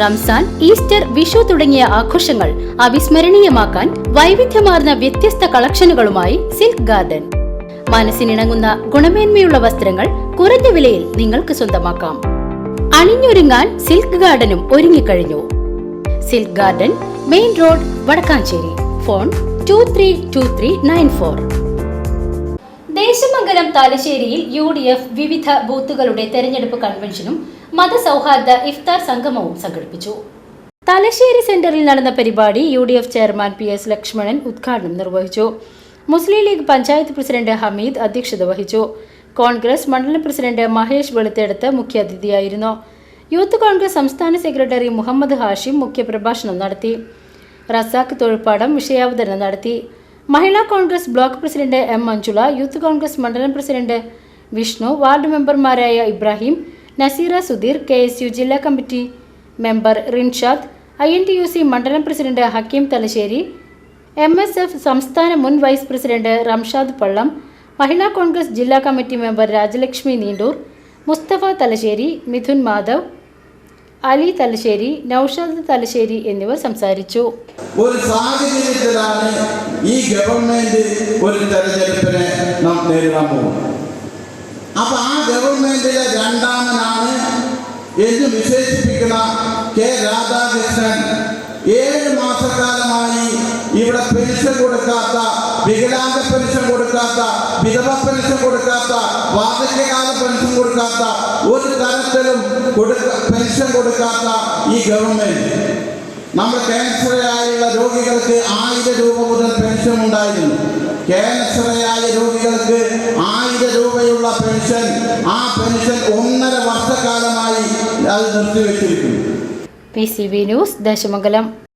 Ramzan Easter Vishu തുടങ്ങിയ ആഘോഷങ്ങൾ അവിസ്മരണീയമാക്കാൻ വൈവിധ്യമാർന്ന വ്യത്യസ്ത കളക്ഷനുകളുമായി സിൽക്ക് ഗാർഡൻ. മനസ്സിനിണങ്ങുന്ന ഗുണമേന്മയുള്ള വസ്ത്രങ്ങൾ കുറഞ്ഞ വിലയിൽ നിങ്ങൾക്ക് സ്വന്തമാക്കാം. അണിഞ്ഞൊരുങ്ങാൻ സിൽക്ക് ഗാർഡനും ഒരുങ്ങിക്കഴിഞ്ഞു. Silk garden main road Vadakkanchery. Phone two three two three nine four Desamangalam തലശ്ശേരിയിൽ യു ഡി എഫ് വിവിധ ബൂത്തുകളുടെ തെരഞ്ഞെടുപ്പ് കൺവെൻഷനും മതസൗഹാർദ്ദ ഇഫ്താർ സംഗമവും സംഘടിപ്പിച്ചു. തലശ്ശേരി സെന്ററിൽ നടന്ന പരിപാടി U D F chairman P S Lakshmanan ഉദ്ഘാടനം നിർവഹിച്ചു. മുസ്ലിം ലീഗ് പഞ്ചായത്ത് പ്രസിഡന്റ് ഹമീദ് അധ്യക്ഷത വഹിച്ചു. കോൺഗ്രസ് മണ്ഡലം പ്രസിഡന്റ് മഹേഷ് വെളുത്തെടുത്ത് മുഖ്യാതിഥിയായിരുന്നു യൂത്ത് കോൺഗ്രസ് സംസ്ഥാന സെക്രട്ടറി മുഹമ്മദ് ഹാഷിം മുഖ്യപ്രഭാഷണം നടത്തി. റസാഖ് തൊഴിൽപ്പാടം വിഷയാവതരണം നടത്തി. Mahila Congress block president M Manjula Youth Congress മണ്ഡലം പ്രസിഡന്റ് വിഷ്ണു വാർഡ് മെമ്പർമാരായ Ibrahim Naseera Sudheer K S U ജില്ലാ committee member Rinshad I N T U C മണ്ഡലം president Hakeem Thalassery M S F സംസ്ഥാന മുൻ വൈസ് പ്രസിഡന്റ് റംഷാദ് പള്ളം മഹിളാ കോൺഗ്രസ് ജില്ലാ committee member Rajalakshmi Neendoor Musthafa Thalassery Mithun Madhav Ali Thalassery Naushad Thalassery എന്നിവർ സംസാരിച്ചു. ഒരു സാഹചര്യത്തിലാണ് ഈ ഗവൺമെന്റ് ഒരു തെരഞ്ഞെടുപ്പിനെ നാം നേരിടാൻ പോകുന്നത്. അപ്പൊ ആ ഗവൺമെന്റിലെ രണ്ടാമനാണ് എന്ന് വിശേഷിപ്പിക്കുന്ന കെ രാധാകൃഷ്ണൻ. ഏഴ് മാസക്കാലമായി ഇവിടെ പെൻഷൻ കൊടുക്കാത്ത വികലാംഗ പെൻഷൻ കൊടുക്കാത്ത വിധവ പെൻഷൻ കൊടുക്കാത്ത വാർദ്ധക്യകാല പെൻഷൻ കൊടുക്കാത്ത ഒരു തരത്തിലും കൊടുക്ക പെൻഷൻ കൊടുക്കാത്ത ഈ ഗവൺമെന്റ്. നമ്മൾ ക്യാൻസറായുള്ള രോഗികൾക്ക് ആയിരം രൂപ മുതൽ പെൻഷൻ ഉണ്ടായിരുന്നു. ക്യാൻസറായ രോഗികൾക്ക് ആയിരം രൂപയുള്ള പെൻഷൻ. ആ പെൻഷൻ ഒന്നര വർഷക്കാലമായി അത് നിർത്തിവെച്ചിരിക്കുന്നു. P C B news Desamangalam.